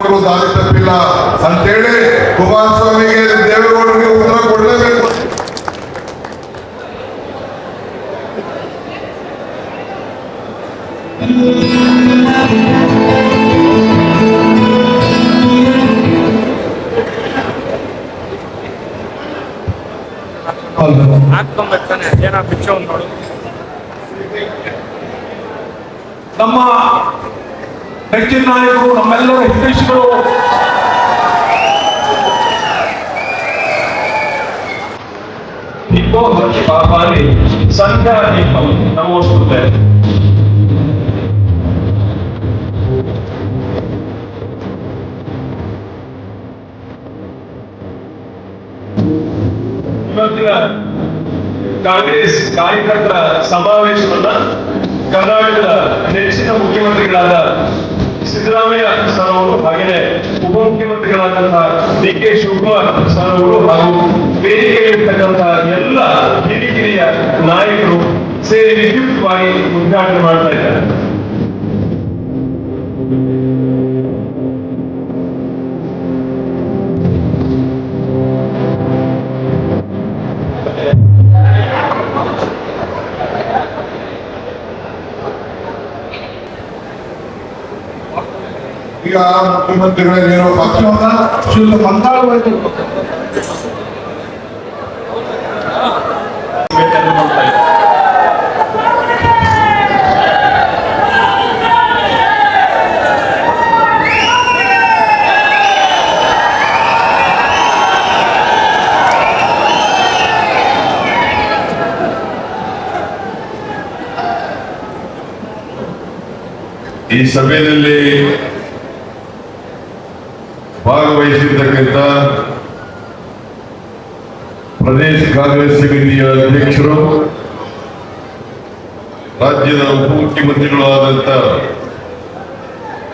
ದಾರಿ ತಪ್ಪಿಲ್ಲ ಅಂತೇಳಿ ಕುಮಾರಸ್ವಾಮಿಗೆ ದೇವೇಗೌಡರಿಗೆ ಉತ್ತರ ಕೊಡಲೇಬೇಕು. ನಮ್ಮ ನೆಚ್ಚಿನ ನಾಯಕರು, ನಮ್ಮೆಲ್ಲರ ಹಿತೈಷಿಗಳು. ದೀಪೋ ಭಕ್ತಿ ಪಾಪಾನಿ ಸಂಧ್ಯಾ ದೀಪಂ ನಮೋಸ್ತುತೆ. ಇವತ್ತಿನ ಕಾಂಗ್ರೆಸ್ ಕಾರ್ಯಕರ್ತರ ಸಮಾವೇಶವನ್ನ ಕರ್ನಾಟಕದ ನೆಚ್ಚಿನ ಮುಖ್ಯಮಂತ್ರಿಗಳಾದ ಸಿದ್ದರಾಮಯ್ಯ ಸರ್ ಅವರು ಹಾಗೆಯೇ ಉಪಮುಖ್ಯಮಂತ್ರಿಗಳಾದಂತಹ ಡಿ ಕೆ ಶಿವಕುಮಾರ್ ಸರ್ ಅವರು ಹಾಗೂ ವೇದಿಕೆಯಲ್ಲಿರ್ತಕ್ಕಂತಹ ಎಲ್ಲ ಹಿರಿಕಿರಿಯ ನಾಯಕರು ಸೇರಿ ವಿದ್ಯುಕ್ತವಾಗಿ ಉದ್ಘಾಟನೆ ಮಾಡ್ತಾ ಇದ್ದಾರೆ. ಈಗ ಮುಖ್ಯಮಂತ್ರಿಗಳೇನೋ ಪಕ್ಷವನ್ನ ಶುದ್ಧ ಮಂತ್ರಾಲಯದ ಈ ಸಭೆಯಲ್ಲಿ ಭಾಗವಹಿಸಿರ್ತಕ್ಕಂಥ ಪ್ರದೇಶ ಕಾಂಗ್ರೆಸ್ ಸಮಿತಿಯ ಅಧ್ಯಕ್ಷರು ರಾಜ್ಯದ ಉಪಮುಖ್ಯಮಂತ್ರಿಗಳಾದಂಥ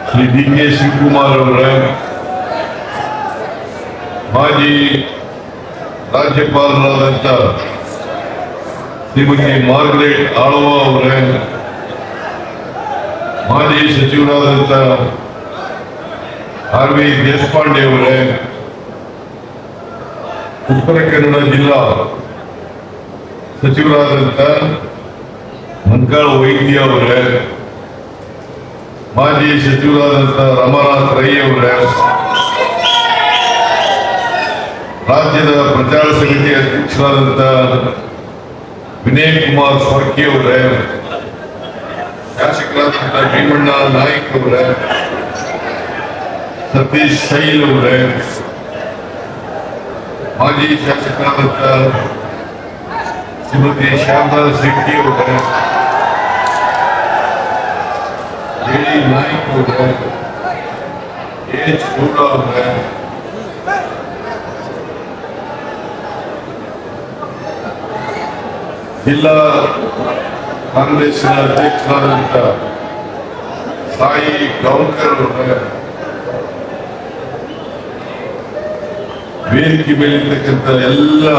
ಶ್ರೀ ಡಿ ಕೆ ಶಿವಕುಮಾರ್ ಅವರ, ಮಾಜಿ ರಾಜ್ಯಪಾಲರಾದಂಥ ಶ್ರೀಮತಿ ಮಾರ್ಗರೇಟ್ ಆಳ್ವ ಅವರ, ಮಾಜಿ ಸಚಿವರಾದಂಥ ಆರ್ ವಿ ದೇಶಪಾಂಡೆ ಅವರೇ, ಉತ್ತರ ಕನ್ನಡ ಜಿಲ್ಲಾ ಸಚಿವರಾದಂತ ಮಂಕಾಳ ವೈದ್ಯ ಅವರೇ ಮಾಜಿ ಸಚಿವರಾದಂತ ರಮಾನಾಥ್ ರೈ ಅವರೇ ರಾಜ್ಯದ ಪ್ರಚಾರ ಸಮಿತಿ ಅಧ್ಯಕ್ಷರಾದಂತ ವಿನಯ್ ಕುಮಾರ್ ಸ್ವರ್ಕಿ ಅವರೇ ಶಾಸಕರಾದಂತ ಭೀಮಣ್ಣ ನಾಯ್ಕ್ ಅವರೇ ಸತೀಶ್ ಶೈಲ್ ಅವರೇ ಮಾಜಿ ਸਮੁੱਚੇ ਸ਼ਹਿਰ ਦਾ ਜ਼ਿਕਰ ਹੋ ਗਿਆ ਜਿਹੜੀ ਲਾਈਨ ਹੋ ਗਿਆ ਇਹ ਛੋਟਾ ਹੋ ਗਿਆ జిల్లా కాంగ్రెస్ అధ్యక్షులంత సాయి గౌంకర్ వేదిక వెళ్ళిన కింద ఎలా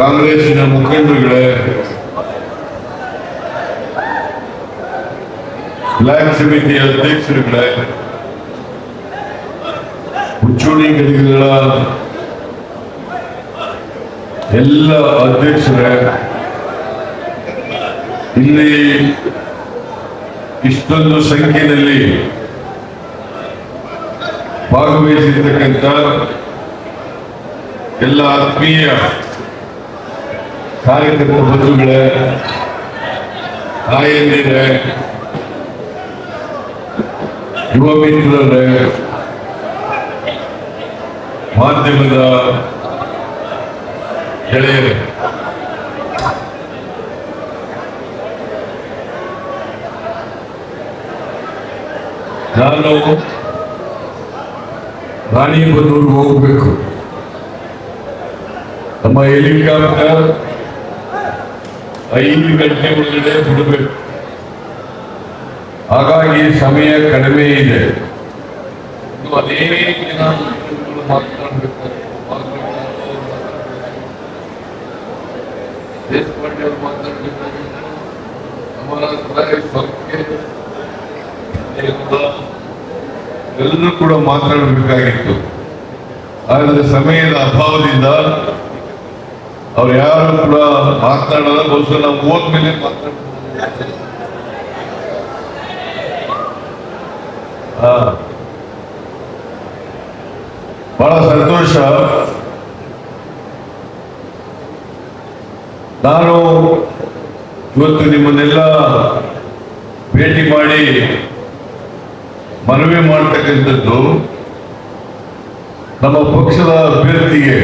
ಕಾಂಗ್ರೆಸ್ಸಿನ ಮುಖಂಡರುಗಳೇ, ಬ್ಲಾಕ್ ಸಮಿತಿ ಅಧ್ಯಕ್ಷರುಗಳೇ ಮುಂಚೂಣಿ ಘಟಕಗಳ ಎಲ್ಲ ಅಧ್ಯಕ್ಷರೇ, ಇಲ್ಲಿ ಇಷ್ಟೊಂದು ಸಂಖ್ಯೆಯಲ್ಲಿ ಭಾಗವಹಿಸಿರ್ತಕ್ಕಂಥ ಎಲ್ಲ ಆತ್ಮೀಯ ಕಾರ್ಯಕರ್ತ ಬಂಧುಗಳೇ ತಾಯಂದಿರೇ ಯುವ ಮಿತ್ರರೇ ಮಾಧ್ಯಮದ ಗೆಳೆಯರೇ ನಾನು ರಾಣಿಬೆನ್ನೂರಿಗೆ ಹೋಗ್ಬೇಕು ನಮ್ಮ ಹೆಲಿಕಾಪ್ಟರ್ ಐದು ಗಂಟೆ ಒಳಗಡೆ ಬಿಡಬೇಕು. ಹಾಗಾಗಿ ಸಮಯ ಕಡಿಮೆ ಇದೆ. ಅನೇಕ ಜನ ಮಾತನಾಡಬೇಕು. ದೇಶಪಾಂಡೆ ಅವರು ಎಲ್ಲರೂ ಕೂಡ ಮಾತಾಡಬೇಕಾಗಿತ್ತು ಆದರೆ ಸಮಯದ ಅಭಾವದಿಂದ ಅವ್ರು ಯಾರು ಕೂಡ ಮಾತನಾಡಲ್ಲ, ಬಹುಶಃ ನಾವು ಹೋದ್ಮೇಲೆ ಮಿಲಿಯನ್ ಬಹಳ ಸಂತೋಷ. ನಾನು ಇವತ್ತು ನಿಮ್ಮನ್ನೆಲ್ಲ ಭೇಟಿ ಮಾಡಿ ಮನವಿ ಮಾಡ್ತಕ್ಕಂಥದ್ದು ನಮ್ಮ ಪಕ್ಷದ ಅಭ್ಯರ್ಥಿಗೆ.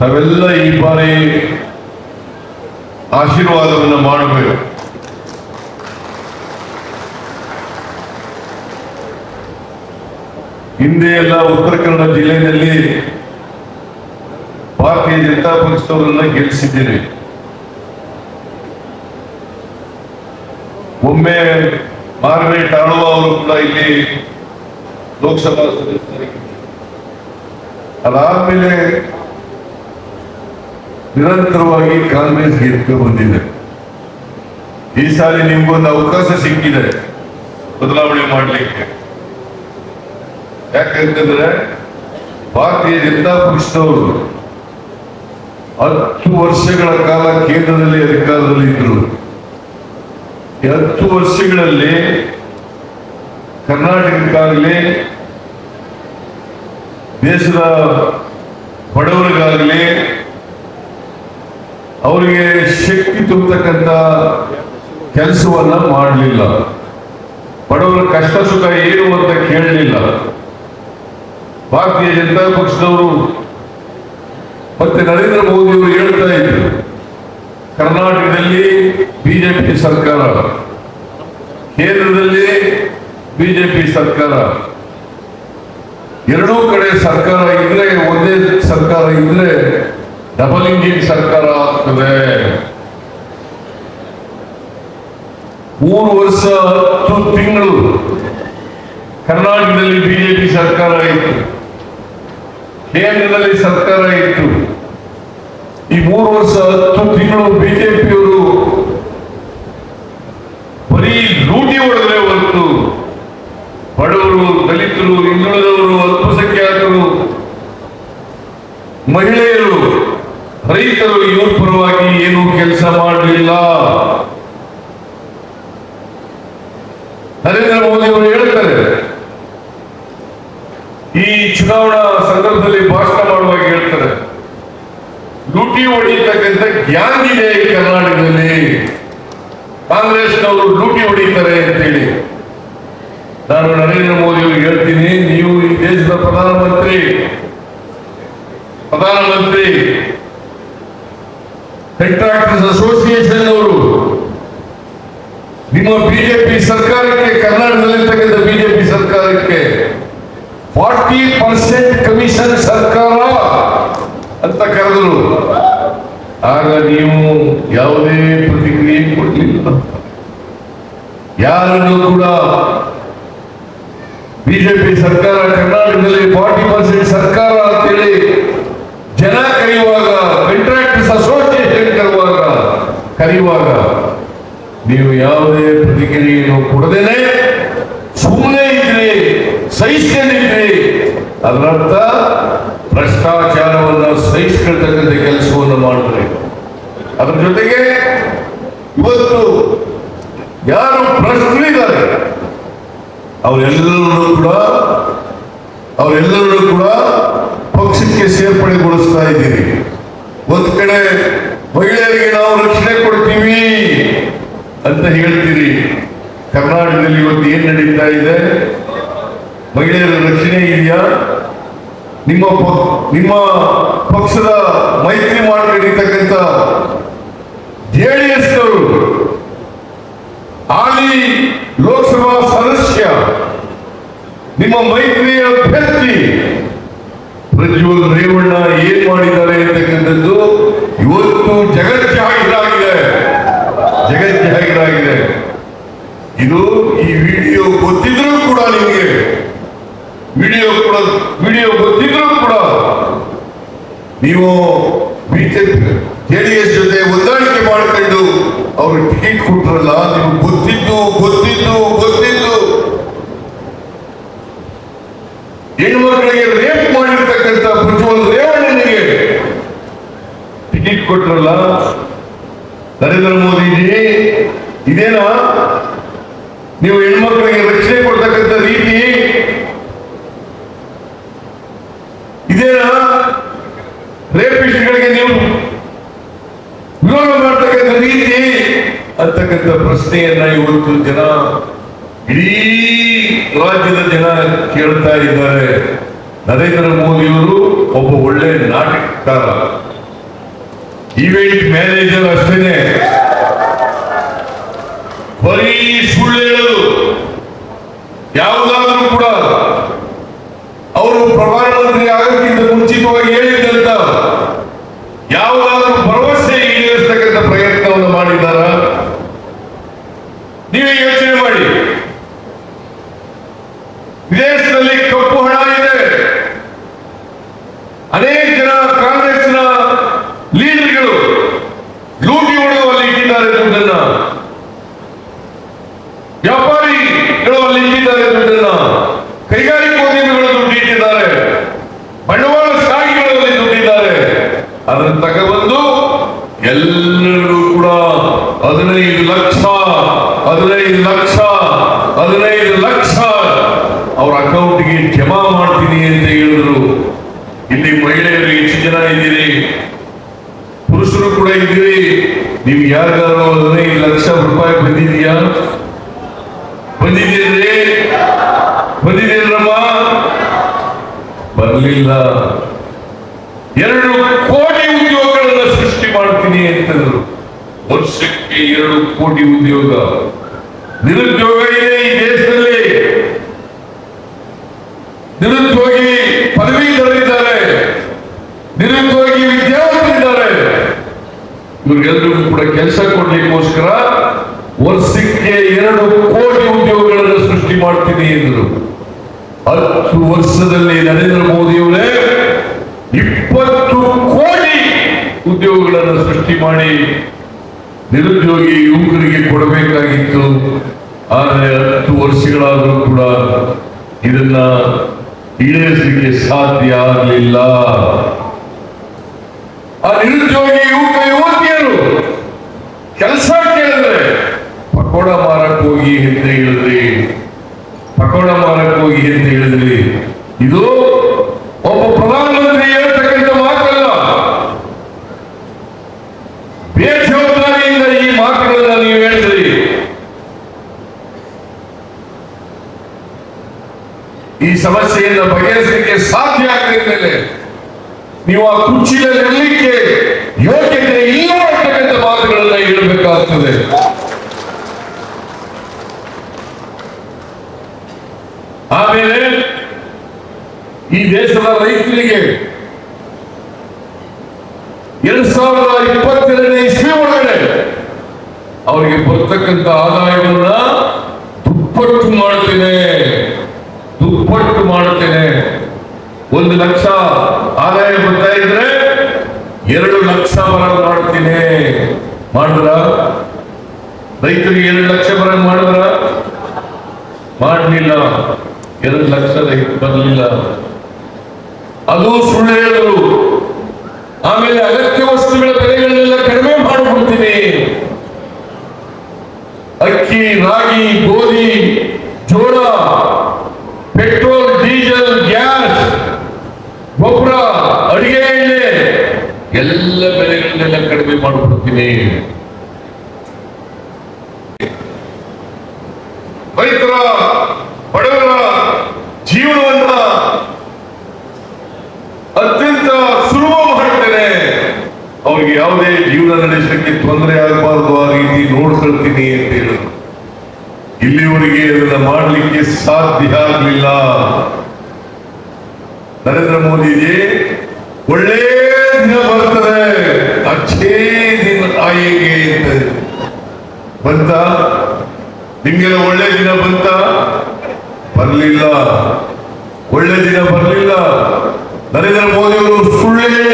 ತಾವೆಲ್ಲ ಈ ಬಾರಿ ಆಶೀರ್ವಾದವನ್ನು ಮಾಡಬೇಕು. ಹಿಂದೆ ಎಲ್ಲ ಉತ್ತರ ಕನ್ನಡ ಜಿಲ್ಲೆಯಲ್ಲಿ ಭಾರತೀಯ ಜನತಾ ಪಕ್ಷದವರನ್ನ ಗೆಲ್ಲಿಸಿದ್ದೇನೆ. ಒಮ್ಮೆ ಮಾರ್ಗರೇಟ್ ಆಳುವ ಅವರು ಕೂಡ ಇಲ್ಲಿ ಲೋಕಸಭಾ ಸದಸ್ಯರಾಗಿದ್ದಾರೆ. ಅದಾದ್ಮೇಲೆ ನಿರಂತರವಾಗಿ ಕಾಂಗ್ರೆಸ್ ಗೆದ್ದು ಬಂದಿದೆ. ಈ ಸಾರಿ ನಿಮ್ಗೊಂದು ಅವಕಾಶ ಸಿಕ್ಕಿದೆ. ಬದಲಾವಣೆ ಮಾಡಲಿಕ್ಕೆ. ಯಾಕಂತಂದ್ರೆ ಭಾರತೀಯ ಜನತಾ ಪಕ್ಷದವರು ಹತ್ತು ವರ್ಷಗಳ ಕಾಲ ಕೇಂದ್ರದಲ್ಲಿ ಅಧಿಕಾರದಲ್ಲಿ ಇದ್ರು. ಈ ಹತ್ತು ವರ್ಷಗಳಲ್ಲಿ ಕರ್ನಾಟಕಕ್ಕಾಗಲಿ, ದೇಶದ ಬಡವರಿಗಾಗಲಿ ಅವರಿಗೆ ಶಕ್ತಿ ತುಂಬತಕ್ಕಂಥ ಕೆಲಸವನ್ನ ಮಾಡಲಿಲ್ಲ. ಬಡವರ ಕಷ್ಟ ಸುಖ ಏನು ಅಂತ ಕೇಳಲಿಲ್ಲ. ಭಾರತೀಯ ಜನತಾ ಪಕ್ಷದವರು ಮತ್ತೆ ನರೇಂದ್ರ ಮೋದಿ ಅವರು ಹೇಳ್ತಾ ಇದ್ರು. ಕರ್ನಾಟಕದಲ್ಲಿ ಬಿಜೆಪಿ ಸರ್ಕಾರ, ಕೇಂದ್ರದಲ್ಲಿ ಬಿಜೆಪಿ ಸರ್ಕಾರ. ಎರಡೂ ಕಡೆ ಸರ್ಕಾರ ಇದ್ರೆ, ಒಂದೇ ಸರ್ಕಾರ ಇದ್ರೆ ಡಬಲ್ ಇಂಜಿನ್ ಸರ್ಕಾರ ಆಗ್ತದೆ. ಮೂರು ವರ್ಷ, ಹತ್ತು ತಿಂಗಳು ಕರ್ನಾಟಕದಲ್ಲಿ ಬಿಜೆಪಿ ಸರ್ಕಾರ ಇತ್ತು. ಕೇಂದ್ರದಲ್ಲಿ ಸರ್ಕಾರ ಇತ್ತು. ಈ ಮೂರು ವರ್ಷ, ಹತ್ತು ತಿಂಗಳು ಬಿಜೆಪಿಯವರು ಬರೀ ಲೂಟಿ ಹೊಡೆದ್ರೆ ಹೊರತು. ಬಡವರು, ದಲಿತರು, ಹಿಂದುಳಿದವರು, ಅಲ್ಪಸಂಖ್ಯಾತರು, ಮಹಿಳೆಯರು ರೈತರು ಇವ್ರ ಪರವಾಗಿ ಏನು ಕೆಲಸ ಮಾಡಲಿಲ್ಲ. ನರೇಂದ್ರ ಮೋದಿ ಅವರು ಹೇಳ್ತಾರೆ, ಈ ಚುನಾವಣಾ ಸಂದರ್ಭದಲ್ಲಿ ಭಾಷಣ ಮಾಡುವಾಗ ಹೇಳ್ತಾರೆ, ಲೂಟಿ ಹೊಡಿತಕ್ಕಂಥ ಜ್ಞಾನ ಇದೆ ಕರ್ನಾಟಕದಲ್ಲಿ. ಕಾಂಗ್ರೆಸ್ನವರು ಲೂಟಿ ಹೊಡೀತಾರೆ ಅಂತೇಳಿ. ನಾನು ನರೇಂದ್ರ ಮೋದಿ ಅವರಿಗೆ ಹೇಳ್ತೀನಿ, ನೀವು ಈ ದೇಶದ ಪ್ರಧಾನಮಂತ್ರಿ. ಪ್ರಧಾನಮಂತ್ರಿ ಕಾಂಟ್ರಾಕ್ಟರ್ಸ್ ಅಸೋಸಿಯೇಷನ್ ಅವರು ನಿಮ್ಮ ಬಿಜೆಪಿ ಸರ್ಕಾರಕ್ಕೆ ಕರ್ನಾಟಕದಲ್ಲಿರ್ತಕ್ಕಂಥ ಬಿಜೆಪಿ ಸರ್ಕಾರಕ್ಕೆ ಫಾರ್ಟಿ ಪರ್ಸೆಂಟ್ ಕಮಿಷನ್ ಸರ್ಕಾರ ಅಂತ ಕರೆದರು. ಆಗ ನೀವು ಯಾವುದೇ ಪ್ರತಿಕ್ರಿಯೆ ಕೊಡಲಿಲ್ಲ. ಯಾರನ್ನು ಕೂಡ ಬಿಜೆಪಿ ಸರ್ಕಾರ, ಕರ್ನಾಟಕದಲ್ಲಿ ಫಾರ್ಟಿ ಪರ್ಸೆಂಟ್ ಸರ್ಕಾರ ಅಂತೇಳಿ ಜನ ಕರೆಯುವಾಗ ಕರೆಯುವಾಗ ನೀವು ಯಾವುದೇ ಪ್ರತಿಕ್ರಿಯೆಯನ್ನು ಕೊಡದೇನೆ ಸುಮ್ಮನೆ ಇದ್ರಿ ಸಹಿಸ್ಕೊಂಡಿದ್ರಿ ಅದರರ್ಥ ಭ್ರಷ್ಟಾಚಾರವನ್ನು ಸಹಿಸ್ಕೊಳ್ತಕ್ಕಂಥ ಕೆಲಸವನ್ನು ಮಾಡಿದ್ರಿ ಅದರ ಜೊತೆಗೆ ಇವತ್ತು ಯಾರು ಭ್ರಷ್ಟರಿದ್ದಾರೆ ಅವರೆಲ್ಲರೂ ಕೂಡ ಅವರೆಲ್ಲರೂ ಕೂಡ ಪಕ್ಷಕ್ಕೆ ಸೇರ್ಪಡೆಗೊಳಿಸ್ತಾ ಇದ್ದೀರಿ. ಒಂದು ಕಡೆ ಮಹಿಳೆಯರಿಗೆ ನಾವು ಅಂತ ಹೇಳ್ತೀರಿ. ಕರ್ನಾಟಕದಲ್ಲಿ ಇವತ್ತು ಏನ್ ನಡೀತಾ ಇದೆ? ಮಹಿಳೆಯರ ರಕ್ಷಣೆ ಇದೆಯಾ? ನಿಮ್ಮ ನಿಮ್ಮ ಪಕ್ಷದ ಮೈತ್ರಿ ಮಾಡ್ಕೊಂಡಿರ್ತಕ್ಕಂಥ ಜೆಡಿಎಸ್ನವರು, ಹಾಲಿ ಲೋಕಸಭಾ ಸದಸ್ಯ, ನಿಮ್ಮ ಮೈತ್ರಿ ಅಭ್ಯರ್ಥಿ ಪ್ರಜ್ವಲ್ ರೇವಣ್ಣ ಏನ್ ಮಾಡಿದ್ದಾರೆ ಅಂತಕ್ಕಂಥದ್ದು ಇವತ್ತು ಜಗಜ್ಜಾಹೀರಾಗಿದೆ ಇದು ಈ ವಿಡಿಯೋ ಗೊತ್ತಿದ್ರೂ ಕೂಡ ನಿಮಗೆ. ವಿಡಿಯೋ ಕೂಡ, ವಿಡಿಯೋ ಗೊತ್ತಿದ್ರೂ ಕೂಡ ನೀವು ಬಿಜೆಪಿ ಎಸ್ ಜೊತೆ ಹೊಂದಾಣಿಕೆ ಮಾಡಿಕೊಂಡು ಅವರು ಟಿಕೆಟ್ ಕೊಟ್ರಲ್ಲ ನೀವು ಗೊತ್ತಿದ್ದು ಗೊತ್ತಿದ್ದು ಗೊತ್ತಿದ್ದು. ಹೆಣ್ಣು ಮಕ್ಕಳಿಗೆ ರೇಪ್ ಮಾಡಿರ್ತಕ್ಕಂಥ ಪ್ರಜ್ವಲ್ ರೇವಣ್ಣನಿಗೆ ಟಿಕೆಟ್ ಕೊಟ್ರಲ್ಲ. ನರೇಂದ್ರ ಮೋದಿ ಮೋದಿಜಿ ಅಂತಕ್ಕಂಥ ಪ್ರಶ್ನೆಯನ್ನ ಇವತ್ತು ಜನ ಇಡೀ ರಾಜ್ಯದ ಜನ ಕೇಳ್ತಾ ಇದ್ದಾರೆ. ನರೇಂದ್ರ ಮೋದಿಯವರು ಒಬ್ಬ ಒಳ್ಳೆ ನಾಟಕಕಾರ. ಇವೆಂಟ್ ಮ್ಯಾನೇಜರ್ ಅಷ್ಟೇನೆ. ಬರೀ ಸುಳ್ಳು ಹೇಳೋದು. ಯಾವುದಾದ್ರೂ ಕೂಡ ಅವರು ಪ್ರಧಾನಮಂತ್ರಿ ಆಗಕ್ಕಿಂತ ಮುಂಚಿತವಾಗಿ ಹೇಳಿದ್ದಂತ ಯಾವುದಾದ್ರೂ ಭರವಸೆ ಈಡೇರಿಸ್ತಕ್ಕಂಥ ಪ್ರಯತ್ನವನ್ನು ಮಾಡಿದ್ದಾರ ನೀವೇ ಯೋಚನೆ ಮಾಡಿ ವಿದೇಶದಲ್ಲಿ ಕಪ್ಪು ಹಣ ಇದೆ ಅನೇಕ ಜನ ಕಾಂಗ್ರೆಸ್ನ ಲೀಡರ್ಗಳು ಲೂಟಿ ಹೊಡೆದು ಅಲ್ಲಿ ಇಟ್ಟಿದ್ದಾರೆ ದುಡ್ಡನ್ನ ವ್ಯಾಪಾರಿಗಳು ಅಲ್ಲಿ ಇಟ್ಟಿದ್ದಾರೆ ದುಡ್ಡನ್ನ ಕೈಗಾರಿಕೋದ್ಯಮಿಗಳು ದುಡ್ಡು ಇಟ್ಟಿದ್ದಾರೆ ಬಂಡವಾಳಶಾಹಿಗಳು ಅಲ್ಲಿ ದುಡ್ಡಿದ್ದಾರೆ ಅದನ್ನು ತಗೊಬಂದು ಎಲ್ಲರಿಗೂ ಕೂಡ ಹದಿನೈದು ಲಕ್ಷ ಹದಿನೈದು ಲಕ್ಷ ಹದಿನೈದು ಲಕ್ಷ ಅವ್ರ ಅಕೌಂಟ್ಗೆ ಜಮಾ ಮಾಡ್ತೀನಿ ಅಂತ ಹೇಳಿದ್ರು ಇಲ್ಲಿ ಮಹಿಳೆಯರು ಎಷ್ಟು ಜನ ಇದ್ದೀರಿ ಪುರುಷರು ಕೂಡ ಇದ್ದೀರಿ. ನೀವು ಯಾರಿಗಾರು ಹದಿನೈದು ಲಕ್ಷ ರೂಪಾಯಿ ಬಂದಿದೀಯಾ? ಬಂದಿದ್ದೀರಿ ಬಂದಿದ್ದೀರಮ್ಮ ಬರಲಿಲ್ಲ. ಎರಡು ಕೋಟಿ ಉದ್ಯೋಗಗಳನ್ನ ಸೃಷ್ಟಿ ಮಾಡ್ತೀನಿ ಅಂತಂದ್ರು. ವರ್ಷಕ್ಕೆ ಎರಡು ಕೋಟಿ ಉದ್ಯೋಗ. ನಿರುದ್ಯೋಗ ಇದೆ ಈ ದೇಶದಲ್ಲಿ. ನಿರುದ್ಯೋಗಿ ಇವ್ರಿಗೆಲ್ಲರಿಗೂ ಕೂಡ ಕೆಲಸ ಕೊಡ್ಲಿಕ್ಕೋಸ್ಕರ ವರ್ಷಕ್ಕೆ ಎರಡು ಕೋಟಿ ಉದ್ಯೋಗಗಳನ್ನು ಸೃಷ್ಟಿ ಮಾಡ್ತೀನಿ ಎಂದರು. ಹತ್ತು ವರ್ಷದಲ್ಲಿ ನರೇಂದ್ರ ಮೋದಿಯವರೇ ಇಪ್ಪತ್ತು ಕೋಟಿ ಉದ್ಯೋಗಗಳನ್ನು ಸೃಷ್ಟಿ ಮಾಡಿ ನಿರುದ್ಯೋಗಿ ಯುವಕರಿಗೆ ಕೊಡಬೇಕಾಗಿತ್ತು. ಆದರೆ ಹತ್ತು ವರ್ಷಗಳಾದರೂ ಕೂಡ ಇದನ್ನ ಈಡೇರಿಸಲಿಕ್ಕೆ ಸಾಧ್ಯ ಆಗಲಿಲ್ಲ. ಆ ನಿರುದ್ಯೋಗಿ ಯುವಕ ಯುವತಿಯರು ಕೆಲಸ ಕೇಳಿದ್ರೆ, ಪಕೋಡ ಮಾರಕ್ಕೆ ಹೋಗಿ ಅಂತ ಹೇಳಿದ್ರಿ ಪಕೋಡ ಮಾರಕ್ಕೆ ಹೋಗಿ ಅಂತ ಹೇಳಿದ್ರಿ ಇದು ಒಬ್ಬ ಪ್ರಧಾನಮಂತ್ರಿ ಹೇಳ್ತಕ್ಕಂಥ ಮಾತಲ್ಲ. ಬೇಜವಾಬ್ದಾರಿಯಿಂದ ಈ ಮಾತುಗಳನ್ನ ನೀವು ಹೇಳಿದ್ರಿ ಈ ಸಮಸ್ಯೆಯನ್ನು ಬಗೆಹರಿಸಲಿಕ್ಕೆ ಸಾಧ್ಯ ಆಗದಿದ್ದಲ್ಲಿ ನೀವು ಆ ಕುರ್ಚಿಯಲ್ಲಿ ಇರಲಿಕ್ಕೆ ಯೋಗ್ಯತೆ ಇಲ್ಲ. ಹೇಳಬೇಕಾಗ್ತದೆ ಆಮೇಲೆ ಈ ದೇಶದ ರೈತರಿಗೆ ಎರಡ್ ಸಾವಿರದ ಇಪ್ಪತ್ತೆರಡನೇ ಇಸ್ವಿ ಒಳಗಡೆ ಅವರಿಗೆ ಬರ್ತಕ್ಕಂತ ಆದಾಯವನ್ನ ದುಪ್ಪಟ್ಟು ಮಾಡ್ತೇನೆ ದುಪ್ಪಟ್ಟು ಮಾಡ್ತೇನೆ ಒಂದು ಲಕ್ಷ ಆದಾಯ ಬರ್ತಾ ಇದ್ರೆ ಎರಡು ಲಕ್ಷ ಬರ ಮಾಡಿದ್ರ? ರೈತರಿಗೆ ಎರಡು ಲಕ್ಷ ಬರ ಮಾಡಿದ್ರ? ಮಾಡಲಿಲ್ಲ. ಎರಡು ಲಕ್ಷ ರೈತ ಬರಲಿಲ್ಲ. ಅದು ಸುಳ್ಳು ಹೇಳಿದ್ರು. ಆಮೇಲೆ ಅಗತ್ಯ ವಸ್ತುಗಳ ಬೆಲೆಗಳನ್ನೆಲ್ಲ ಮಾಡಿಕೊಡ್ತೀನಿ. ರೈತರ ಬಡವರ ಜೀವನವನ್ನ ಅತ್ಯಂತ ಸುಲಭ ಮಾಡ್ತೇನೆ ಅವ್ರಿಗೆ ಯಾವುದೇ ಜೀವನ ನಡೆಸಲಿಕ್ಕೆ ತೊಂದರೆ ಆಗಬಾರದು ಆ ರೀತಿ ನೋಡ್ಕೊಳ್ತೀನಿ ಅಂತ ಹೇಳಿದ್ರು. ಇಲ್ಲಿವರೆಗೆ ಅದನ್ನ ಮಾಡಲಿಕ್ಕೆ ಸಾಧ್ಯ ಆಗಲಿಲ್ಲ. ನರೇಂದ್ರ ಮೋದಿಜಿ ಒಳ್ಳೆ ಅಚ್ಚೇ ನಿನ್ನ ತಾಯಿಗೆ ಅಂತ ಬಂತ? ನಿಮ್ಗೆಲ್ಲ ಒಳ್ಳೆ ದಿನ ಬಂತ? ಬರಲಿಲ್ಲ. ಒಳ್ಳೆ ದಿನ ಬರಲಿಲ್ಲ. ನರೇಂದ್ರ ಮೋದಿ ಅವರು ಸುಳ್ಳೇ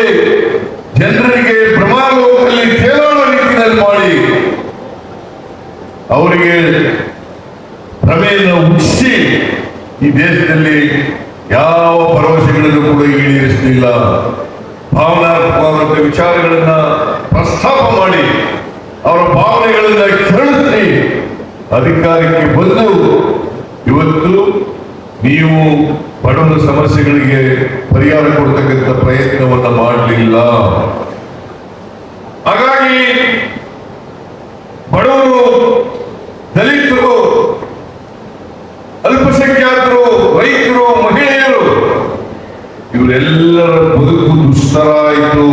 ಜನರಿಗೆ ಪ್ರಮಾಣದಲ್ಲಿ ತೇಲಾಡುವ ರೀತಿಯಲ್ಲಿ ಮಾಡಿ ಅವರಿಗೆ ಭ್ರಮೆಯನ್ನು ಹುಟ್ಟಿಸಿ ಈ ದೇಶದಲ್ಲಿ ಯಾವ ಭರವಸೆಗಳನ್ನು ಕೂಡ ಈಡೇರಿಸಲಿಲ್ಲ. ಭಾವನಾತ್ಮಕವಾದಂಥ ವಿಚಾರಗಳನ್ನ ಪ್ರಸ್ತಾಪ ಮಾಡಿ, ಅವರ ಭಾವನೆಗಳನ್ನ ಕೆರಳಿಸಿ ಅಧಿಕಾರಕ್ಕೆ ಬಂದು ಇವತ್ತು ನೀವು ಬಡವರ ಸಮಸ್ಯೆಗಳಿಗೆ ಪರಿಹಾರ ಕೊಡ್ತಕ್ಕಂಥ ಪ್ರಯತ್ನವನ್ನ ಮಾಡಲಿಲ್ಲ. ಹಾಗಾಗಿ ಬಡವರು, ದಲಿತರು, ಅಲ್ಪಸಂಖ್ಯಾತರು ರೈತರು ಮಹಿಳೆಯರು ಇವರೆಲ್ಲರ ಬದುಕು ದುಷ್ಟರ ಆಯಿತು.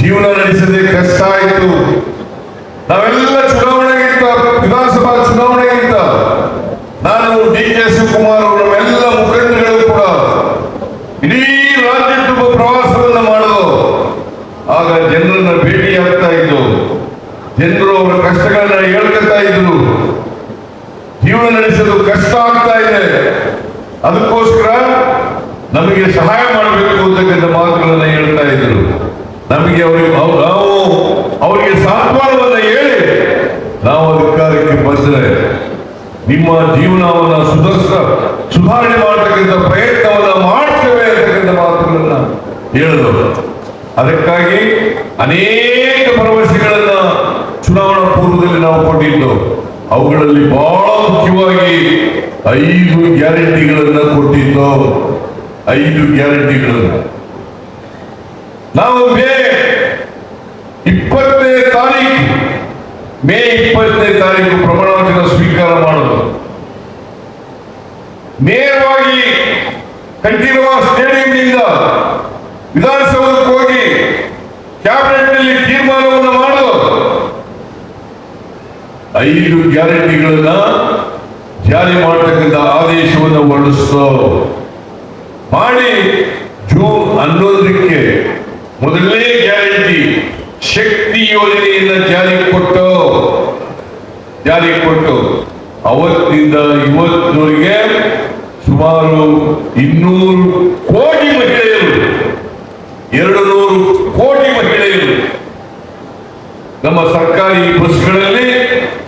ಜೀವನ ನಡೆಸದೆ ಕಷ್ಟ ಆಯಿತು. ನಾವೆಲ್ಲ ಚುನಾವಣೆಗಿಂತ, ವಿಧಾನಸಭಾ ಚುನಾವಣೆಗಿಂತ, ನಾನು ಡಿ ಕೆ ಶಿವಕುಮಾರ್ ನಮ್ಮೆಲ್ಲ ಮುಖಂಡಗಳು ಕೂಡ ಇಡೀ ರಾಜ್ಯ ತುಂಬ ಪ್ರವಾಸವನ್ನ ಆಗ ಜನರನ್ನ ಭೇಟಿಯಾಗ್ತಾ ಇದ್ದು ಜನರು ಅವರ ಕಷ್ಟಗಳನ್ನ ಹೇಳ್ಕೊತಾ ಇದ್ರು ಜೀವನ ನಡೆಸಲು ಕಷ್ಟ ಆಗ್ತಾ ಇದೆ. ಅದಕ್ಕೋಸ್ಕರ ನಮಗೆ ಸಹಾಯ ಮಾಡಬೇಕು ಅಂತಕ್ಕಂಥ ಮಾತುಗಳನ್ನು ಹೇಳ್ತಾ ಇದ್ರು. ನಮಗೆ ಅವರಿಗೆ ಅವ್- ನಾವು ಅವರಿಗೆ ಸಾಂತ್ವನವನ್ನು ಹೇಳಿ ನಾವು ಅಧಿಕಾರಕ್ಕೆ ಬಂದರೆ ನಿಮ್ಮ ಜೀವನವನ್ನು ಸುಧರ್ಸ ಸುಧಾರಣೆ ಮಾಡತಕ್ಕಂಥ ಪ್ರಯತ್ನವನ್ನ ಮಾಡ್ತೇವೆ ಅಂತಕ್ಕಂಥ ಮಾತುಗಳನ್ನು ಹೇಳಿದರು. ಅದಕ್ಕಾಗಿ ಅನೇಕ ಭರವಸೆಗಳನ್ನ ಚುನಾವಣಾ ಪೂರ್ವದಲ್ಲಿ ನಾವು ಕೊಟ್ಟಿದ್ದು. ಅವುಗಳಲ್ಲಿ ಬಹಳ ಮುಖ್ಯವಾಗಿ ಐದು ಗ್ಯಾರಂಟಿಗಳನ್ನ ಕೊಟ್ಟಿದ್ದು. ಐದು ಗ್ಯಾರಂಟಿಗಳನ್ನು ನಾವು ಮೇ ಇಪ್ಪತ್ತನೇ ತಾರೀಕು, ಮೇ ಇಪ್ಪತ್ತನೇ ತಾರೀಕು ಪ್ರಮಾಣ ವಚನ ಸ್ವೀಕಾರ ಮಾಡೋದು. ನೇರವಾಗಿ ಕಂಠೀರವ ಸ್ಟೇಡಿಯಂನಿಂದ ವಿಧಾನಸೌಧಕ್ಕೆ ಹೋಗಿ ಕ್ಯಾಬಿನೆಟ್ನಲ್ಲಿ ತೀರ್ಮಾನವನ್ನು ಮಾಡೋದು. ಐದು ಗ್ಯಾರಂಟಿಗಳನ್ನ ಜಾರಿ ಮಾಡತಕ್ಕಂಥ ಆದೇಶವನ್ನು ಹೊರಡಿಸೋ ಮಾಡಿ ಜೂನ್ ಹನ್ನೊಂದಕ್ಕೆ ಮೊದಲನೇ ಗ್ಯಾರಂಟಿ ಶಕ್ತಿ ಯೋಜನೆಯನ್ನ ಜಾರಿ ಕೊಟ್ಟು ಜಾರಿ ಕೊಟ್ಟು ಅವತ್ತಿಂದ ಇವತ್ತಿನವರೆಗೆ ಸುಮಾರು ಇನ್ನೂರು ಕೋಟಿ ಮಹಿಳೆಯರು, ಎರಡು ನೂರು ಕೋಟಿ ಮಹಿಳೆಯರು ನಮ್ಮ ಸರ್ಕಾರಿ ಬಸ್ಗಳಲ್ಲಿ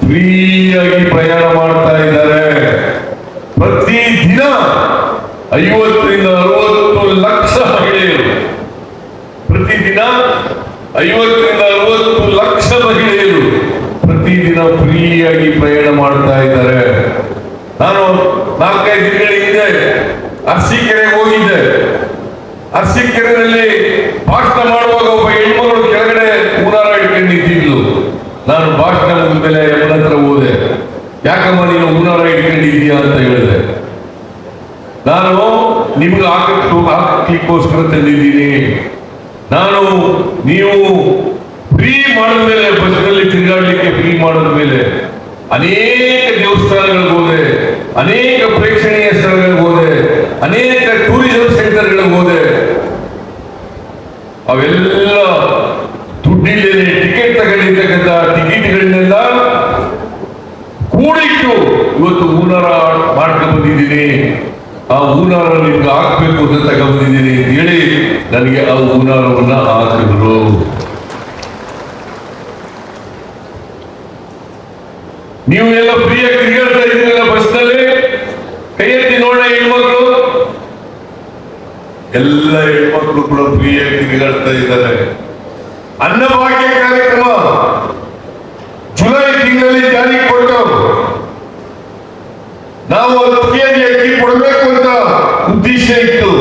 ಫ್ರೀಯಾಗಿ ಪ್ರಯಾಣ ಮಾಡ್ತಾ ಇದ್ದಾರೆ. ಪ್ರತಿ ದಿನ ಐವತ್ತರಿಂದ ಅರವತ್ತು ಲಕ್ಷ ಮಹಿಳೆಯರು ಪ್ರತಿದಿನ ಐವತ್ತರಿಂದ ಅರವತ್ತು ಲಕ್ಷ ಮಹಿಳೆಯರು ಪ್ರತಿದಿನ ಫ್ರೀಯಾಗಿ ಪ್ರಯಾಣ ಮಾಡ್ತಾ ಇದ್ದಾರೆ ನಾನು ನಾಲ್ಕೈದು ದಿನಗಳ ಹಿಂದೆ ಅರಸೀಕೆರೆಗೆ ಹೋಗಿದ್ದೆ ಅರಸೀಕೆರೆಯಲ್ಲಿ ಭಾಷಣ ಮಾಡುವಾಗ ಒಬ್ಬ ಹೆಣ್ಮಗಳು ಕೆಳಗಡೆ ಊರಾರ ಇಟ್ಕೊಂಡು ನಿಂತಿದ್ಲು ನಾನು ಭಾಷಣ ಮುಗಿದ ಮೇಲೆ ಅವನ ಹತ್ರ ಹೋದೆ. ಯಾಕಮ್ಮ ನೀನು ಊರಾರ ಇಟ್ಕೊಂಡಿದ್ದೀಯಾ ಅಂತ ಹೇಳಿದೆ. ನಾನು ನಿಮ್ಗೆ ಹಾಕಕ್ಕೆ ಹಾಕ್ಲಿಕ್ಕೋಸ್ಕರ ತಂದಿದ್ದೀನಿ. ನಾನು ನೀವು ಫ್ರೀ ಮಾಡಿದ ಮೇಲೆ ಬಸ್ನಲ್ಲಿ ತಿರುಗಾಡ್ಲಿಕ್ಕೆ ಫ್ರೀ ಮಾಡಿದ ಮೇಲೆ ಅನೇಕ ದೇವಸ್ಥಾನಗಳಿಗೆ ಹೋದೆ. ಅನೇಕ ಪ್ರೇಕ್ಷಣೀಯ ಸ್ಥಳಗಳಿಗೆ ಹೋದೆ. ಅನೇಕ ಅವೆಲ್ಲ ದುಡ್ಡಿಲ್ಲದೆ ಟಿಕೆಟ್ ತಗೊಂಡಿರ್ತಕ್ಕಂಥ ಟಿಕೆಟ್ಗಳನ್ನೆಲ್ಲ ಕೂಡಿಟ್ಟು ಇವತ್ತು ಹೂನಾರ ಮಾಡ್ಕೊಂಡು ಬಂದಿದ್ದೀನಿ. ಆ ಹೂನಾರ ನಿಮ್ಗೆ ಹಾಕ್ಬೇಕು ಅಂತ ತಗೊಂಡ್ಬಂದಿದ್ದೀನಿ ಅಂತ ಹೇಳಿ ನನಗೆ ಆ ಹೂನಾರವನ್ನ ಹಾಕಿದ್ರು. ನೀವು ಎಲ್ಲ ಫ್ರೀ ತಿರುಗಾಡ್ತಾ ಇದ್ದೀರಲ್ಲ ಬಸ್ನಲ್ಲಿ ಕೈ ಎತ್ತಿ ನೋಡ ಹೆಣ್ಮಕ್ಳು ಎಲ್ಲ ಹೆಣ್ಮಕ್ಳು ಕೂಡ ಫ್ರೀಯಾಗಿ ತಿರುಗಾಡ್ತಾ ಇದ್ದಾರೆ. ಅನ್ನಭಾಗ್ಯ ಕಾರ್ಯಕ್ರಮ. ಜುಲೈ ತಿಂಗಳಲ್ಲಿ ಜಾರಿ ಕೊಟ್ಟು ನಾವು ಹತ್ತು ಕೆಜಿ ಅಕ್ಕಿ ಕೊಡಬೇಕು ಅಂತ ಉದ್ದೇಶ ಇತ್ತು.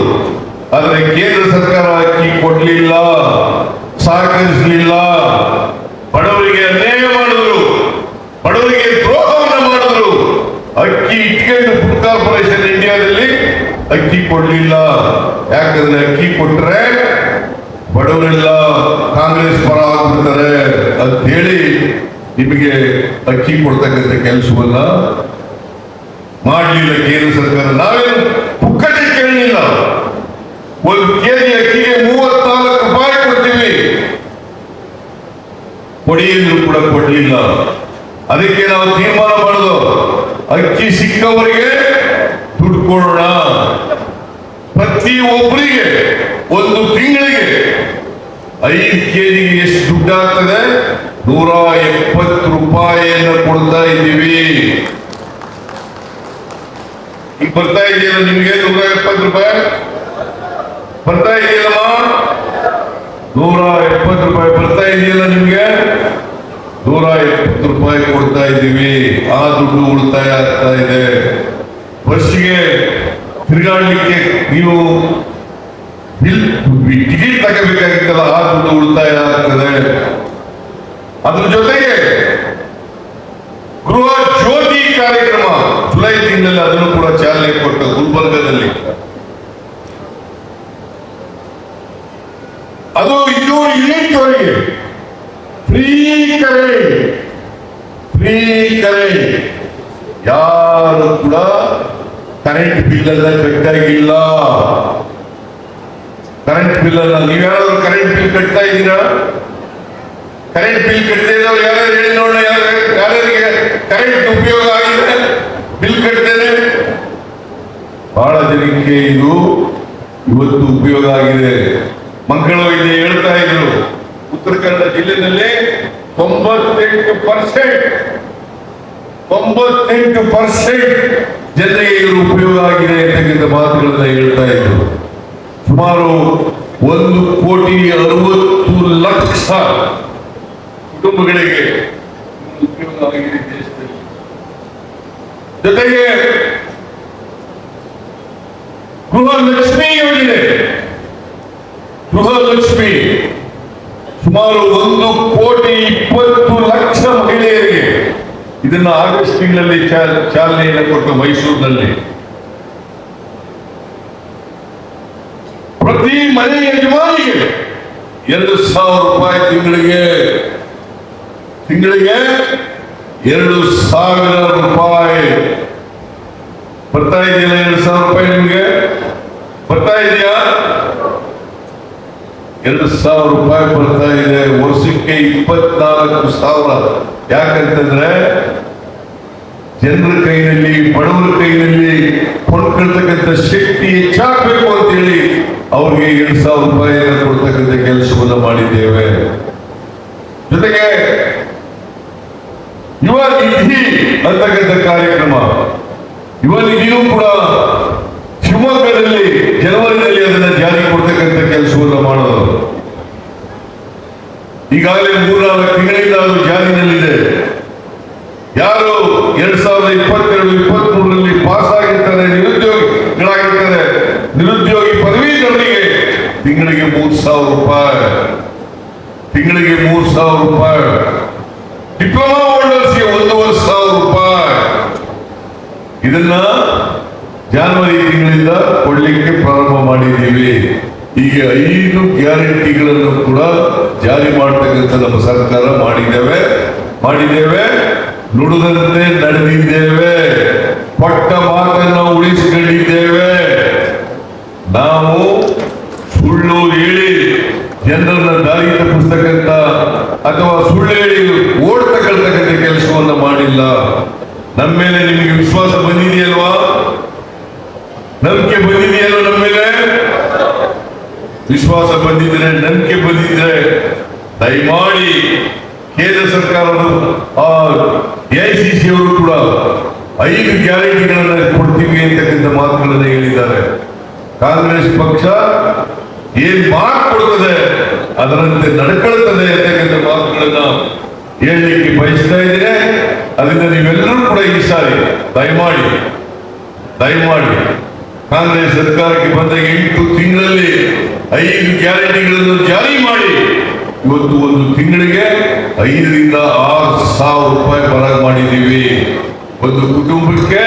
ಆದ್ರೆ ಕೇಂದ್ರ ಸರ್ಕಾರ ಅಕ್ಕಿ ಕೊಡ್ಲಿಲ್ಲ, ಸಹಕರಿಸಲಿಲ್ಲ. ಬಡವರಿಗೆ ಅನ್ಯಾಯ ಮಾಡಿದ್ರು. ಬಡವರಿಗೆ ದ್ರೋಹವನ್ನ ಮಾಡಿದ್ರು. ಅಕ್ಕಿ ಇಟ್ಕೊಂಡು ಫುಡ್ ಕಾರ್ಪೊರೇಷನ್ ಅಕ್ಕಿ ಕೊಡಲಿಲ್ಲ. ಯಾಕಂದ್ರೆ ಅಕ್ಕಿ ಕೊಟ್ರೆ ಬಡವರೆಲ್ಲ ಕಾಂಗ್ರೆಸ್ ಪರ ಆಗ್ಬಿಡ್ತಾರೆ ಅಂತ ಹೇಳಿ ನಿಮಗೆ ಅಕ್ಕಿ ಕೊಡ್ತಕ್ಕಂಥ ಕೆಲಸವನ್ನ ಮಾಡಲಿಲ್ಲ ಕೇಂದ್ರ ಸರ್ಕಾರ. ನಾವೇನು ಪುಕ್ಕಟೆ ಕೇಳಲಿಲ್ಲ. ಒಂದು ಕೆಜಿ ಅಕ್ಕಿಗೆ ಮೂವತ್ನಾಲ್ಕು ರೂಪಾಯಿ ಕೊಡ್ತೀವಿ. ಕೊಡಿಯಲ್ಲೂ ಕೂಡ ಕೊಡಲಿಲ್ಲ. ಅದಕ್ಕೆ ನಾವು ತೀರ್ಮಾನ ಮಾಡೋದು. ಅಕ್ಕಿ ಸಿಕ್ಕವರಿಗೆ ಕೊಡೋಣ ಪ್ರತಿ ಒಬ್ಬರಿಗೆ ಒಂದು ತಿಂಗಳಿಗೆ ಐದು ಕೆಜಿಗೆ ಎಷ್ಟು ದುಡ್ಡಾಗ್ತದೆ? ನೂರ ಎಪ್ಪತ್ತು ರೂಪಾಯಿಯನ್ನು ಕೊಡ್ತಾ ಇದ್ದೀವಿ. ಈಗ ಬರ್ತಾ ಇದೆಯಲ್ಲ ನಿಮ್ಗೆ ನೂರ ಎಪ್ಪತ್ತು ರೂಪಾಯಿ? ಬರ್ತಾ ಇದೆಯಲ್ಲಮ್ಮ? ನೂರ ಎಪ್ಪತ್ತು ರೂಪಾಯಿ ಬರ್ತಾ ಇದೆಯಲ್ಲ ನಿಮ್ಗೆ? ನೂರ ಎಪ್ಪತ್ತು ರೂಪಾಯಿ ಕೊಡ್ತಾ ಇದ್ದೀವಿ. ಆ ದುಡ್ಡು ಉಳಿತಾಯ ಆಗ್ತಾ ಇದೆ. ವರ್ಷಿಗೆ ತಿರುಗಾಡಲಿಕ್ಕೆ ನೀವು ಟಿಕೆಟ್ ತಗೋಬೇಕಾಗಿತ್ತಲ್ಲ ಆ ದುಡ್ಡು ಉಳಿತಾಯ ಆಗ್ತದೆ ಅದ್ರ ಜೊತೆಗೆ ಗೃಹ ಜ್ಯೋತಿ ಕಾರ್ಯಕ್ರಮ ಜುಲೈ ತಿಂಗಳಲ್ಲಿ ಅದನ್ನು ಕೂಡ ಚಾಲನೆ ಕೊಟ್ಟ ಗುಲ್ಬರ್ಗದಲ್ಲಿ. ಅದು ಇದು ಯೂನಿಟ್ವರೆಗೆ ಫ್ರೀ ಕರೆ. ಫ್ರೀ ಕರೆ. ಯಾರು ಕೂಡ ಕರೆಂಟ್ ಬಿಲ್ ಎಲ್ಲ ಕಟ್ಟಾಗಿಲ್ಲ ಕರೆಂಟ್ ಬಿಲ್ ಅಲ್ಲ ನೀವ್ಯಾರಾದ್ರೂ ಕರೆಂಟ್ ಬಿಲ್ ಕಟ್ತಾ ಇದ್ದೀರಾ? ಕರೆಂಟ್ ಬಿಲ್ ಕಟ್ಟದೇ ಇದ್ದವ್ರು ಯಾರು ಹೇಳಿ ನೋಡೋಣ ಯಾರು ಯಾರ್ಯಾರಿಗೆ ಕರೆಂಟ್ ಉಪಯೋಗ ಆಗಿದೆ? ಬಿಲ್ ಕಟ್ಟದೇನೆ ಬಹಳ ಜನಕ್ಕೆ ಇದು ಇವತ್ತು ಉಪಯೋಗ ಆಗಿದೆ. ಮಕ್ಕಳು ಇಲ್ಲಿ ಹೇಳ್ತಾ ಇದ್ರು. ಉತ್ತರ ಕನ್ನಡ ಜಿಲ್ಲೆಯಲ್ಲಿ ತೊಂಬತ್ತೆಂಟು ಪರ್ಸೆಂಟ್ ತೊಂಬತ್ತೆಂಟು ಪರ್ಸೆಂಟ್ ಜನರಿಗೆ ಇದು ಉಪಯೋಗ ಆಗಿದೆ ಮಾತುಗಳನ್ನ ಹೇಳ್ತಾ ಇದ್ರು. ಸುಮಾರು ಒಂದು ಕೋಟಿ ಅರವತ್ತು ಲಕ್ಷ ಕುಟುಂಬಗಳಿಗೆ ಉಪಯೋಗ ಆಗಿದೆ ದೇಶದಲ್ಲಿ. ಜೊತೆಗೆ ಗೃಹಲಕ್ಷ್ಮಿ ಯೋಜನೆ. ಗೃಹಲಕ್ಷ್ಮಿ. ಸುಮಾರು ಒಂದು ಕೋಟಿ ಇಪ್ಪತ್ತು ಲಕ್ಷ ಮಹಿಳೆಯರಿಗೆ ಇದನ್ನ ಆಗಸ್ಟ್ ತಿಂಗಳಲ್ಲಿ ಚಾಲನೆಯನ್ನು ಕೊಟ್ಟು ಮೈಸೂರಿನಲ್ಲಿ. ಪ್ರತಿ ಮನೆ ಯಜಮಾನಿಗೆ ಎರಡು ಸಾವಿರ ರೂಪಾಯಿ ತಿಂಗಳಿಗೆ. ತಿಂಗಳಿಗೆ ಎರಡು ಸಾವಿರ ರೂಪಾಯಿ. ಬರ್ತಾ ಇದೆಯಲ್ಲ ಎರಡು ಸಾವಿರ ರೂಪಾಯಿ ನಿಮಗೆ? ಬರ್ತಾ ಇದೆಯಾ? ಎರಡು ಸಾವಿರ ರೂಪಾಯಿ ಬರ್ತಾ ಇದೆ. ವರ್ಷಕ್ಕೆ ಇಪ್ಪತ್ನಾಲ್ಕು ಸಾವಿರ. ಯಾಕಂತಂದ್ರೆ ಜನರ ಕೈನಲ್ಲಿ ಬಡವರ ಕೈನಲ್ಲಿ ಕೊಂಡ್ಕೊಳ್ತಕ್ಕಂಥ ಶಕ್ತಿ ಹೆಚ್ಚಾಗಬೇಕು ಅಂತೇಳಿ ಅವ್ರಿಗೆ ಎರಡು ಸಾವಿರ ರೂಪಾಯಿಯನ್ನು ಕೊಡ್ತಕ್ಕಂಥ ಕೆಲಸವನ್ನು ಮಾಡಿದ್ದೇವೆ. ಜೊತೆಗೆ ಯುವ ನಿಧಿ ಅಂತಕ್ಕಂಥ ಕಾರ್ಯಕ್ರಮ. ಯುವ ನಿಧಿಯೂ ಕೂಡ ಶಿವಮೊಗ್ಗದಲ್ಲಿ ಜನವರಿನಲ್ಲಿ ಅದನ್ನ ಜಾರಿ ಕೊಡ್ತಕ್ಕಂಥ ಕೆಲಸವನ್ನು ಮಾಡೋದು. ಈಗಾಗಲೇ ಮೂರ್ನಾಲ್ಕು ತಿಂಗಳಿಂದ ಅದು ಜಾರಿನಲ್ಲಿದೆ. ಯಾರು ಎರಡ್ ಸಾವಿರದ ಇಪ್ಪತ್ತೆರಡು ಇಪ್ಪತ್ತ್ ಮೂರರಲ್ಲಿ ಪಾಸ್ ಆಗಿರ್ತಾರೆ ನಿರುದ್ಯೋಗಿಗಳಾಗಿರ್ತಾರೆ. ನಿರುದ್ಯೋಗಿ ಪದವೀಧರರಿಗೆ ತಿಂಗಳಿಗೆ ಮೂರ್ ಸಾವಿರ ರೂಪಾಯಿ. ತಿಂಗಳಿಗೆ ಮೂರ್ ಸಾವಿರ ರೂಪಾಯಿ. ಡಿಪ್ಲೊಮಾ ಹೋಲ್ಡರ್ಸ್ಗೆ ಒಂದೂವರೆ ಸಾವಿರ ರೂಪಾಯಿ. ಇದನ್ನ ಜಾನ್ವರಿ ತಿಂಗಳಿಂದ ಕೊಡ್ಲಿಕ್ಕೆ ಪ್ರಾರಂಭ ಮಾಡಿದ್ದೀವಿ. ಹೀಗೆ ಐದು ಗ್ಯಾರಂಟಿಗಳನ್ನು ಕೂಡ ಜಾರಿ ಮಾಡತಕ್ಕಂಥ ನಮ್ಮ ಸರ್ಕಾರ ಮಾಡಿದ್ದೇವೆ. ಮಾಡಿದ್ದೇವೆ. ನುಡಿದಂತೆ ನಡೆದಿದ್ದೇವೆ. ಪಟ್ಟ ಮಾತನ್ನು ಉಳಿಸಿಕೊಂಡಿದ್ದೇವೆ. ನಾವು ಸುಳ್ಳು ಹೇಳಿ ಜನರನ್ನ ದಾರಿ ತಪ್ಪಿಸ್ತಕ್ಕಂಥ ಅಥವಾ ಸುಳ್ಳು ಹೇಳಿ ಓಡ್ತಕ್ಕಂತಕ್ಕಂಥ ಕೆಲಸವನ್ನು ಮಾಡಿಲ್ಲ. ನಮ್ಮ ಮೇಲೆ ನಿಮಗೆ ವಿಶ್ವಾಸ ಬಂದಿದೆಯಲ್ವಾ ನಂಬಿಕೆ ಬಂದಿದೆಯಲ್ವ ನಮ್ಮ ಮೇಲೆ ವಿಶ್ವಾಸ ಬಂದಿದ್ರೆ ನಂಬಿಕೆ ಬಂದಿದ್ರೆ ದಯಮಾಡಿ ಕೇಂದ್ರ ಸರ್ಕಾರದ ಎಐಸಿಸಿ ಅವರು ಕೂಡ ಐದು ಗ್ಯಾರಂಟಿಗಳನ್ನ ಕೊಡ್ತೀವಿ ಅಂತಕ್ಕಂಥ ಮಾತುಗಳನ್ನ ಹೇಳಿದ್ದಾರೆ. ಕಾಂಗ್ರೆಸ್ ಪಕ್ಷ ಏನ್ ಕೊಡ್ತದೆ, ಅದರಂತೆ ನಡ್ಕೊಳ್ತದೆ ಅಂತಕ್ಕಂಥ ಮಾತುಗಳನ್ನ ಹೇಳಲಿಕ್ಕೆ ಬಯಸ್ತಾ ಇದ್ದೇನೆ. ಅದರಿಂದ ನೀವೆಲ್ಲರೂ ಕೂಡ ಈ ಸಾರಿ ದಯಮಾಡಿ ದಯಮಾಡಿ ಕಾಂಗ್ರೆಸ್ ಸರ್ಕಾರಕ್ಕೆ ಬಂದ ಎಂಟು ತಿಂಗಳಲ್ಲಿ ಐದು ಗ್ಯಾರಂಟಿಗಳನ್ನು ಜಾರಿ ಮಾಡಿ ಇವತ್ತು ಒಂದು ತಿಂಗಳಿಗೆ ಐದರಿಂದ ಆರು ಸಾವಿರ ರೂಪಾಯಿ ಬರ ಮಾಡಿದ್ದೀವಿ. ಒಂದು ಕುಟುಂಬಕ್ಕೆ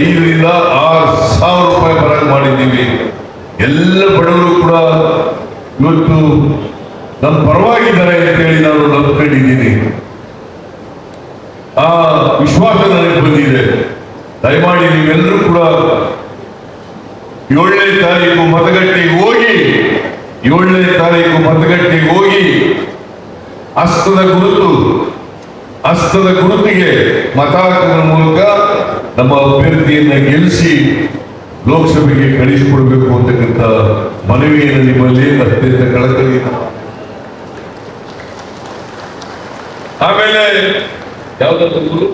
ಐದರಿಂದ ಆರು ಸಾವಿರ ರೂಪಾಯಿ ಬರ ಮಾಡಿದ್ದೀವಿ. ಎಲ್ಲ ಬಡವರು ಕೂಡ ಇವತ್ತು ನಮ್ಮ ಪರವಾಗಿದ್ದಾರೆ ಅಂತೇಳಿ ನಾನು ನಂಬ್ಕೊಂಡಿದ್ದೀನಿ. ಆ ವಿಶ್ವಾಸ ನನಗೆ ಬಂದಿದೆ. ದಯಮಾಡಿ ನೀವೆಲ್ಲರೂ ಕೂಡ ಏಳನೇ ತಾರೀಕು ಮತಗಟ್ಟೆಗೆ ಹೋಗಿ, ಏಳನೇ ತಾರೀಕು ಮತಗಟ್ಟೆಗೆ ಹೋಗಿ ಹಸ್ತದ ಗುರುತು, ಹಸ್ತದ ಗುರುತಿಗೆ ಮತ ಹಾಕುವ ಮೂಲಕ ನಮ್ಮ ಅಭ್ಯರ್ಥಿಯನ್ನು ಗೆಲ್ಲಿಸಿ ಲೋಕಸಭೆಗೆ ಕಳಿಸಿಕೊಡ್ಬೇಕು ಅಂತಕ್ಕಂಥ ಮನವಿಯನ್ನು ನಿಮ್ಮಲ್ಲಿ ಅತ್ಯಂತ ಕಳಕಳಿ. ಆಮೇಲೆ ಯಾವ್ದಾದ್ರು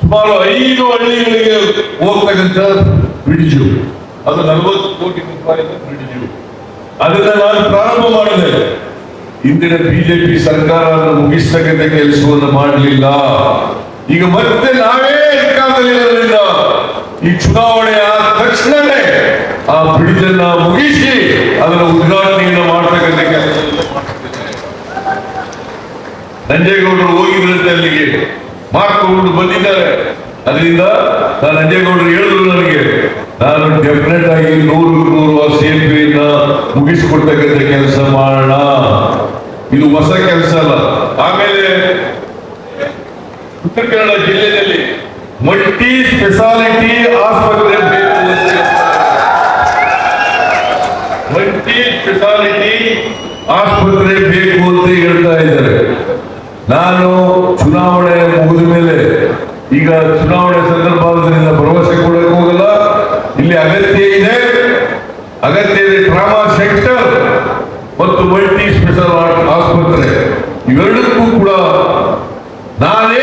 ಸುಮಾರು ಐದು ಹಳ್ಳಿಗಳಿಗೆ ಹೋಗ್ತಕ್ಕಂಥ ಬ್ರಿಡ್ಜು. ಅದು ನಲವತ್ತು ಕೋಟಿ ರೂಪಾಯಿ ಬ್ರಿಡ್ಜು. ಅದನ್ನ ನಾನು ಪ್ರಾರಂಭ ಮಾಡಿದೆ. ಇಂದಿನ ಬಿಜೆಪಿ ಸರ್ಕಾರ ಮುಗಿಸ್ತಕ್ಕಂಥ ಕೆಲಸವನ್ನು ಮಾಡಲಿಲ್ಲ. ಈಗ ಮತ್ತೆ ನಾವೇ ಅಧಿಕಾರದಲ್ಲಿರೋದ್ರಿಂದ ಈ ಚುನಾವಣೆ ಆದ ತಕ್ಷಣವೇ ಆ ಬ್ರಿಡ್ಜ್ ಅನ್ನ ಮುಗಿಸಿ ಅದರ ಉದ್ಘಾಟನೆಯನ್ನು ಮಾಡ್ತಕ್ಕಂಥ ಮಾಡ್ತಿದ್ದೇನೆ ನಂಜೇಗೌಡರು ಹೋಗಿದ್ರಂತೆ ಅಲ್ಲಿಗೆ. ಮಾಡ್ಕೊಂಡು ಬಂದಿದ್ದಾರೆ. ಅದರಿಂದ ನಾನು ನಂಜೇಗೌಡರು ಹೇಳಿದ್ರು ನನಗೆ. ನಾನು ಡೆಫಿನೆಟ್ ಆಗಿ ನೂರು ನೂರು ಸೇತುವೆಯನ್ನ ಮುಗಿಸಿಕೊಡ್ತಕ್ಕಂಥ ಕೆಲಸ ಮಾಡೋಣ. ಇದು ಹೊಸ ಕೆಲಸ ಅಲ್ಲ. ಆಮೇಲೆ ಉತ್ತರ ಕನ್ನಡ ಜಿಲ್ಲೆಯಲ್ಲಿ ಮಲ್ಟಿ ಸ್ಪೆಷಾಲಿಟಿ ಆಸ್ಪತ್ರೆ ಬೇಕು ಮಲ್ಟಿ ಸ್ಪೆಷಾಲಿಟಿ ಆಸ್ಪತ್ರೆ ಬೇಕು ಅಂತ ಹೇಳ್ತಾ ಇದ್ದಾರೆ ನಾನು ಚುನಾವಣೆ ಮುಗಿದ ಮೇಲೆ ಈಗ ಚುನಾವಣೆ ಸಂದರ್ಭದಿಂದ ಭರವಸೆ ಕೊಡಕ್ಕೆ ಹೋಗಲ್ಲ. ಇಲ್ಲಿ ಅಗತ್ಯ ಇದೆ. ಅಗತ್ಯ ಇದೆ ಟ್ರಾಮಾ ಸೆಕ್ಟರ್ ಮತ್ತು ಮಲ್ಟಿ ಸ್ಪೆಷಲ್ ಆಸ್ಪತ್ರೆ. ಇವೆರಡಕ್ಕೂ ಕೂಡ ನಾನೇ